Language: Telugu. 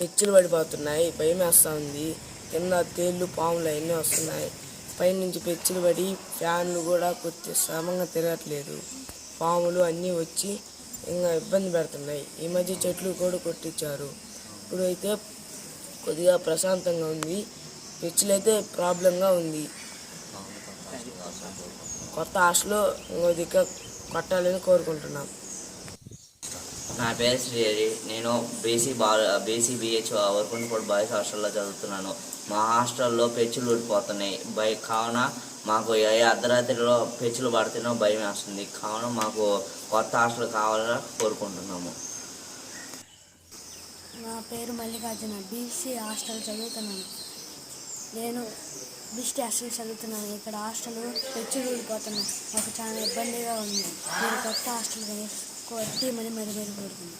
పెచ్చులు పడిపోతున్నాయి. భయం వేస్తుంది. కింద తేళ్ళు పాములు అవన్నీ వస్తున్నాయి. పైనుంచి పెచ్చులు పడి ఫ్యాన్లు కూడా కొద్ది శ్రమంగా తిరగట్లేదు. పాములు అన్నీ వచ్చి ఇంకా ఇబ్బంది పెడుతున్నాయి. ఈ మధ్య చెట్లు కూడా కొట్టించారు. ఇప్పుడు అయితే కొద్దిగా ప్రశాంతంగా ఉంది. పెచ్చులు అయితే ప్రాబ్లంగా ఉంది. కొత్త హాస్టల్లో కొద్దిగా కొట్టాలని కట్టాలని కోరుకుంటున్నాం. నా పేరు శ్రీహరి నేను బీసీ బా బీసీ బిహెచ్ వర్కుంటపూడి బాయ్స్ హాస్టల్లో చదువుతున్నాను. మా హాస్టల్లో పెచ్చులు ఊడిపోతున్నాయి. బై కావున మాకు ఏ అర్ధరాత్రిలో పెచ్చులు పడితేనో భయం వేస్తుంది. కావున మాకు కొత్త హాస్టల్ కావాలని కోరుకుంటున్నాము. నా పేరు మల్లికార్జున. బీసీ హాస్టల్ చదువుతున్నాను. నేను బీసీ హాస్టల్ చదువుతున్నాను. ఇక్కడ హాస్టల్ పెచ్చులు ఊడిపోతున్నాయి. నాకు చాలా ఇబ్బందిగా ఉంది. నేను కొత్త హాస్టల్ കുറച്ച് മരം മരം കൊടുക്കുന്നു.